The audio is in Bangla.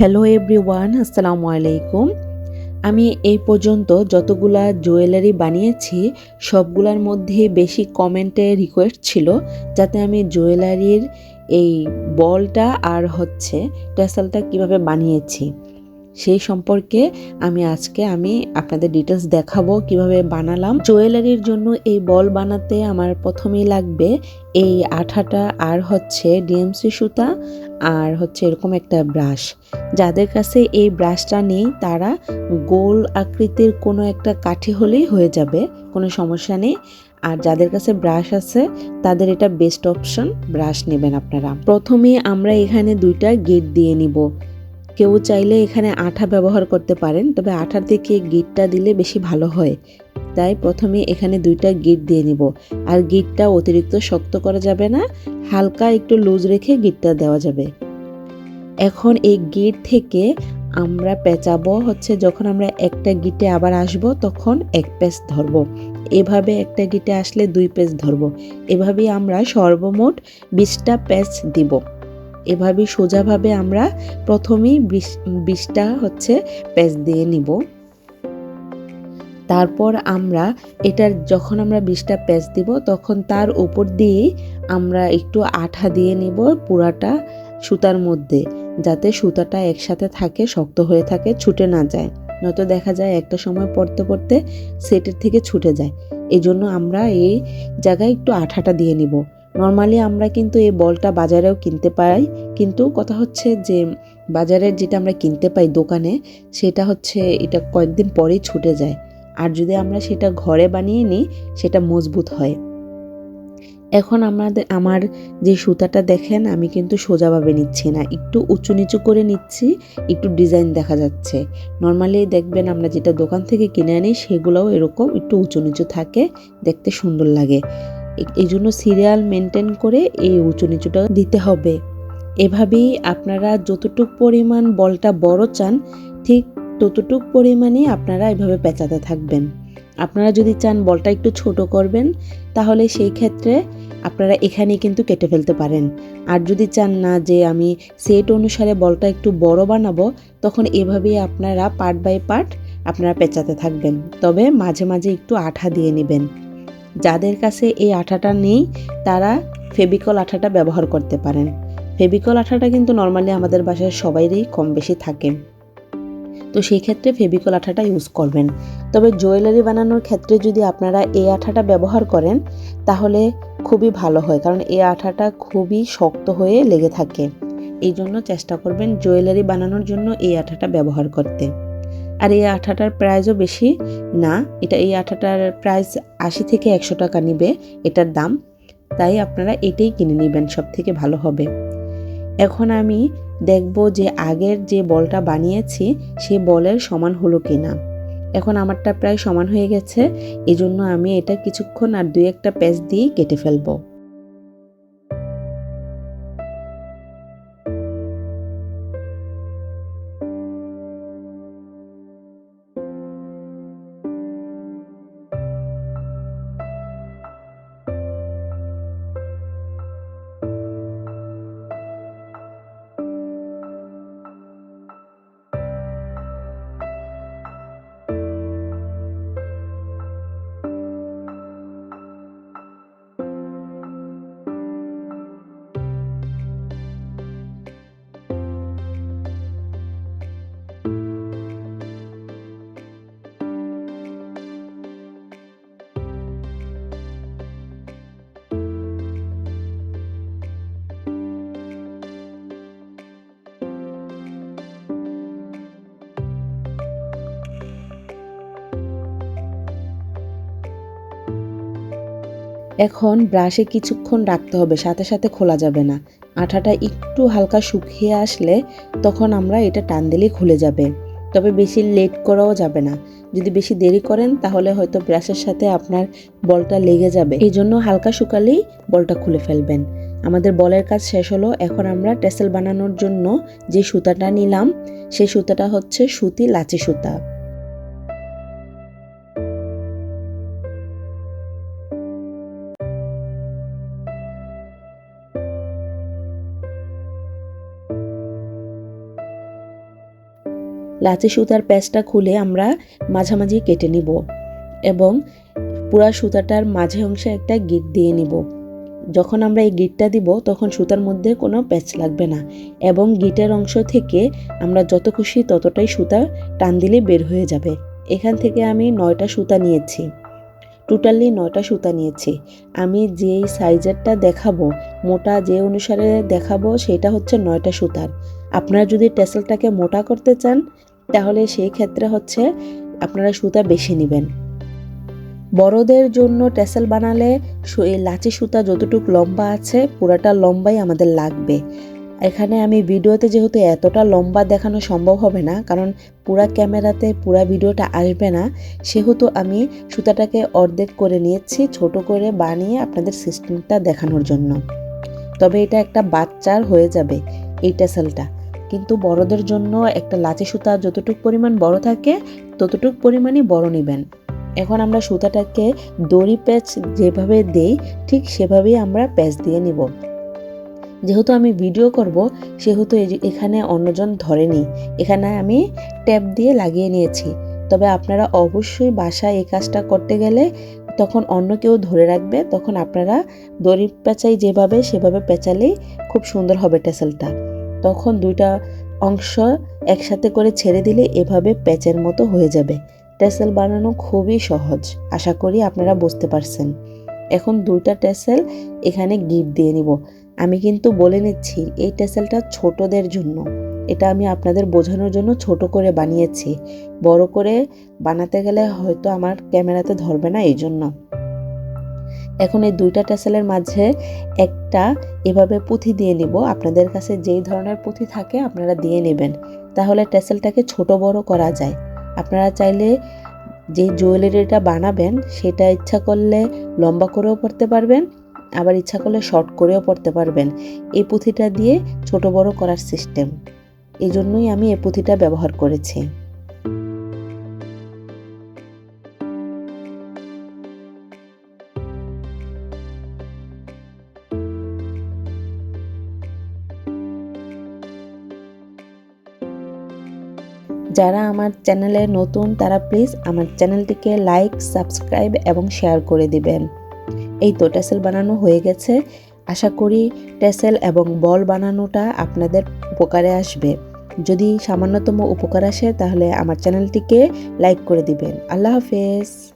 হ্যালো এভরিওয়ান আসসালামু আলাইকুম। আমি এই পর্যন্ত যতগুলা জুয়েলারি বানিয়েছি, সবগুলার মধ্যে বেশি কমেন্টে রিকোয়েস্ট ছিল যাতে আমি জুয়েলারির এই বলটা আর হচ্ছে টেসেলটা কীভাবে বানিয়েছি। সেই সম্পর্কে আমি আজকে আমি আপনাদের ডিটেলস দেখাবো কীভাবে বানালাম। জুয়েলারির জন্য এই বল বানাতে আমার প্রথমেই লাগবে এই আঠাটা আর হচ্ছে ডিএমসি সুতা আর হচ্ছে এরকম একটা ব্রাশ যাদের কাছে এই ব্রাশটা নেই, তারা গোল আকৃতির কোনো একটা কাঠি হলেই হয়ে যাবে, কোনো সমস্যা নেই। আর যাদের কাছে ব্রাশ আছে, তাদের এটা বেস্ট অপশন ব্রাশ নেবেন আপনারা। প্রথমে আমরা এখানে দুইটা গেট দিয়ে নিব। কেউ চাইলে এখানে আঠা ব্যবহার করতে পারেন, তবে আঠার থেকে গিটটা দিলে বেশি ভালো হয়। তাই প্রথমে এখানে দুইটা গিট দিয়ে নিব। আর গিটটা অতিরিক্ত শক্ত করা যাবে না, হালকা একটু লুজ রেখে গিটটা দেওয়া যাবে। এখন এই গিট থেকে আমরা পেঁচাবো হচ্ছে যখন আমরা একটা গিটে আবার আসব তখন এক পেস ধরবো। এভাবে একটা গিটে আসলে দুই পেস ধরবো। এভাবেই আমরা সর্বমোট বিশটা পেস দিব। এভাবেই সোজাভাবে আমরা প্রথমেই বিশ, বিশটা হচ্ছে পেজ দিয়ে নিব। তারপর আমরা এটার যখন আমরা বিশটা পেজ দিব তখন তার উপর দিয়ে আমরা একটু আঠা দিয়ে নিব পুরাটা সুতার মধ্যে। যাতে সুতাটা একসাথে থাকে, শক্ত হয়ে থাকে, ছুটে না যায়। নয়তো দেখা যায় একটা সময় পড়তে পড়তে সেটের থেকে ছুটে যায়। এই জন্য আমরা এই জায়গায় একটু আঠাটা দিয়ে নিব। নর্মালি আমরা কিন্তু এই বলটা বাজারেও কিনতে পাই। কিন্তু কথা হচ্ছে যে, বাজারের যেটা আমরা কিনতে পাই দোকানে, সেটা হচ্ছে এটা কয়েকদিন পরেই ছুটে যায়। আর যদি আমরা সেটা ঘরে বানিয়ে নিই, সেটা মজবুত হয়। এখন আমাদের, আমার যে সুতাটা দেখেন, আমি কিন্তু সোজাভাবে নিচ্ছি না। একটু উঁচু নিচু করে নিচ্ছি, একটু ডিজাইন দেখা যাচ্ছে। নর্মালি দেখবেন আমরা যেটা দোকান থেকে কিনে আনি, সেগুলোও এরকম একটু উঁচু নিচু থাকে, দেখতে সুন্দর লাগে। এই জন্য সিরিয়াল মেনটেন করে এই উঁচু নিচুটা দিতে হবে। এভাবেই আপনারা যতটুক পরিমাণ বলটা বড় চান, ঠিক ততটুক পরিমাণে আপনারা এভাবে পেঁচাতে থাকবেন। আপনারা যদি চান বলটা একটু ছোট করবেন, তাহলে সেই ক্ষেত্রে আপনারা এখানে কিন্তু কেটে ফেলতে পারেন। আর যদি চান না যে আমি সেট অনুসারে বলটা একটু বড় বানাবো, তখন এভাবেই আপনারা পার্ট বাই পার্ট আপনারা পেঁচাতে থাকবেন। তবে মাঝে মাঝে একটু আঠা দিয়ে নেবেন। যাদের কাছে এই আঠাটা নেই, তারা ফেবিকল আঠাটা ব্যবহার করতে পারেন। ফেবিকল আঠাটা কিন্তু নর্মালি আমাদের বাসায় সবাইরই কম বেশি থাকে। তো সেই ক্ষেত্রে ফেবিকল আঠাটা ইউজ করবেন। তবে জুয়েলারি বানানোর ক্ষেত্রে যদি আপনারা এই আঠাটা ব্যবহার করেন, তাহলে খুবই ভালো হয়, কারণ এই আঠাটা খুবই শক্ত হয়ে লেগে থাকে। এই জন্য চেষ্টা করবেন জুয়েলারি বানানোর জন্য এই আঠাটা ব্যবহার করতে। আর এই আঠাটার প্রাইসও বেশি না, এটা এই আঠাটার প্রাইস আশি থেকে একশো টাকা নিবে, এটার দাম। তাই আপনারা এটাই কিনে নেবেন সব থেকে ভালো হবে। এখন আমি দেখব যে আগের যে বলটা বানিয়েছি, সে বলের সমান হলো কি না এখন আমারটা প্রায় সমান হয়ে গেছে, এজন্য আমি এটা কিছুক্ষণ আর দুই একটা প্যাচ দিয়ে কেটে ফেলব। এখন ব্রাশে কিছুক্ষণ রাখতে হবে, সাথে সাথে খোলা যাবে না। আঠাটা একটু হালকা শুকিয়ে আসলে তখন আমরা এটা টান দিলেই খুলে যাবে। তবে বেশি লেট করাও যাবে না। যদি বেশি দেরি করেন তাহলে হয়তো ব্রাশের সাথে আপনার বলটা লেগে যাবে। এই জন্য হালকা শুকালেই বলটা খুলে ফেলবেন। আমাদের বলের কাজ শেষ হলো। এখন আমরা টেসেল বানানোর জন্য যে সুতাটা নিলাম, সেই সুতাটা হচ্ছে সুতি লাচি সুতা। লাচি সুতার প্যাচটা খুলে আমরা মাঝামাঝি কেটে নিব এবং পুরা সুতাটার মাঝে অংশে একটা গিট দিয়ে নিব। যখন আমরা এই গিটটা দিব, তখন সুতার মধ্যে কোনো প্যাচ লাগবে না এবং গিটের অংশ থেকে আমরা যত খুশি ততটাই সুতা টান দিলে বের হয়ে যাবে। এখান থেকে আমি নয়টা সুতা নিয়েছি। টোটালি নয়টা সুতা নিয়েছি। আমি যেই সাইজেরটা দেখাবো, মোটা যে অনুসারে দেখাবো, সেটা হচ্ছে নয়টা সুতার। আপনারা যদি টেসেলটাকে মোটা করতে চান তাহলে সেই ক্ষেত্রে হচ্ছে আপনারা সুতা বেশি নেবেন। বড়দের জন্য টেসেল বানালে লাচি সুতা যতটুক লম্বা আছে, পুরাটা লম্বাই আমাদের লাগবে। এখানে আমি ভিডিওতে যেহেতু এতটা লম্বা দেখানো সম্ভব হবে না, কারণ পুরা ক্যামেরাতে পুরা ভিডিওটা আসবে না, সেহেতু আমি সুতাটাকে অর্ধেক করে নিয়েছি, ছোট করে বানিয়ে আপনাদের সিস্টেমটা দেখানোর জন্য। তবে এটা একটা বাচ্চার হয়ে যাবে, এই টেসেলটা। কিন্তু বড়দের জন্য একটা লাচি সুতা যতটুক পরিমাণ বড় থাকে, ততটুক পরিমাণই বড় নেবেন। এখন আমরা সুতাটাকে দড়ি প্যাচ যেভাবে দেই, ঠিক সেভাবেই আমরা প্যাচ দিয়ে নিব। যেহেতু আমি ভিডিও করব, সেহেতু এখানে অন্যজন ধরেনি, এখানে আমি ট্যাপ দিয়ে লাগিয়ে নিয়েছি। তবে আপনারা অবশ্যই বাসায় এই কাজটা করতে গেলে তখন অন্য কেউ ধরে রাখবে, তখন আপনারা দড়ি পেঁচাই যেভাবে, সেভাবে পেঁচালেই খুব সুন্দর হবে টেসেলটা। তখন দুইটা অংশ একসাথে করে ছেড়ে দিলে এভাবে প্যাচের মতো হয়ে যাবে। টেসেল বানানো খুবই সহজ, আশা করি আপনারা বুঝতে পারছেন। এখন দুইটা টেসেল এখানে গিট দিয়ে নিব। আমি কিন্তু বলে নিচ্ছি, এই টেসেলটা ছোটদের জন্য। এটা আমি আপনাদের বোঝানোর জন্য ছোট করে বানিয়েছি। বড় করে বানাতে গেলে হয়তো আমার ক্যামেরাতে ধরবে না এই জন্য এখন এই দুইটা টেসেলের মাঝে একটা এভাবে পুঁথি দিয়ে নিব। আপনাদের কাছে যেই ধরনের পুঁথি থাকে আপনারা দিয়ে নেবেন। তাহলে টেসেলটাকে ছোট বড় করা যায়। আপনারা চাইলে যে জুয়েলারিটা বানাবেন, সেটা ইচ্ছা করলে লম্বা করেও পড়তে পারবেন, আবার ইচ্ছা করলে শর্ট করেও পড়তে পারবেন। এই পুঁথিটা দিয়ে ছোট বড় করার সিস্টেম। এই জন্যই আমি এই পুঁথিটা ব্যবহার করেছি। যারা আমার চ্যানেলে নতুন, তারা প্লিজ আমার চ্যানেলটিকে লাইক, সাবস্ক্রাইব এবং শেয়ার করে দিবেন। এই তো টেসেল বানানো হয়ে গেছে। আশা করি টেসেল এবং বল বানানোটা আপনাদের উপকারে আসবে। যদি সামান্যতম উপকার আসে, তাহলে আমার চ্যানেলটিকে লাইক করে দিবেন। আল্লাহ হাফেজ।